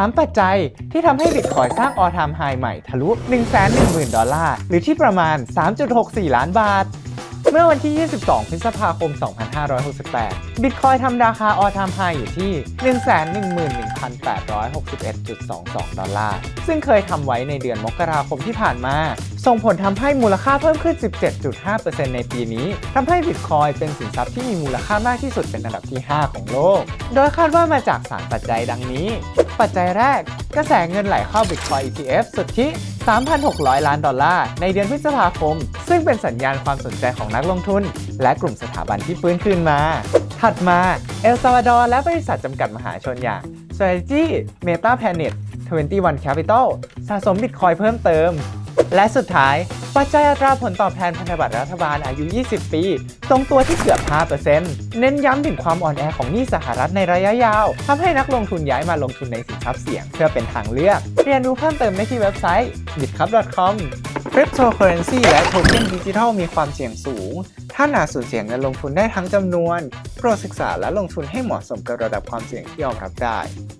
3 ปัจจัยที่ทำให้บิตคอยสร้างออทามไฮใหม่ทะลุ 110,000 ดอลลาร์ หรือที่ประมาณ 3.64 ล้านบาท เมื่อวันที่ 22 พฤษภาคม 2568 บิตคอยทำราคาออทามไฮอยู่ที่ 111,861.22 ดอลลาร์ ซึ่งเคยทำไว้ในเดือนมกราคมที่ผ่านมา ส่งผลทำให้มูลค่าเพิ่มขึ้น 17.5%ในปีนี้ทำให้บิตคอยเป็นสินทรัพย์ที่มีมูลค่ามากที่สุดเป็นอันดับที่ 5 ของโลก โดยคาดว่ามาจาก 3 ปัจจัยดังนี้ ปัจจัยแรก กระแสเงินไหลเข้า Bitcoin ETF สุทธิ 3,600 ล้านดอลลาร์ ในเดือนพฤษภาคม ซึ่งเป็นสัญญาณความสนใจของนักลงทุน และกลุ่มสถาบันที่ฟื้นคืนมา ถัดมา เอลซาวาดอร์และบริษัทจำกัดมหาชนอย่าง Strategy Meta Planet 21 Capital สะสมบิตคอยเพิ่มเติม และสุดท้าย ปัจจัยอัตราผลตอบแทนพันธบัตรรัฐบาลอายุ 20 ปีทรงตัวที่เกือบ 5%เน้นย้ำถึงความอ่อนแอของหนี้สหรัฐในระยะยาวทำให้นักลงทุนย้ายมาลงทุนในสินทรัพย์เสี่ยง เพื่อเป็นทางเลือก เรียนรู้เพิ่มเติมได้ที่เว็บไซต์ bitcup.com Cryptocurrency และโทเค็นดิจิทัลมีความเสี่ยงสูง ท่านอาจสูญเสียเงินลงทุนได้ทั้งจำนวน โปรดศึกษาและลงทุนให้เหมาะสมกับระดับความเสี่ยงที่ยอมรับได้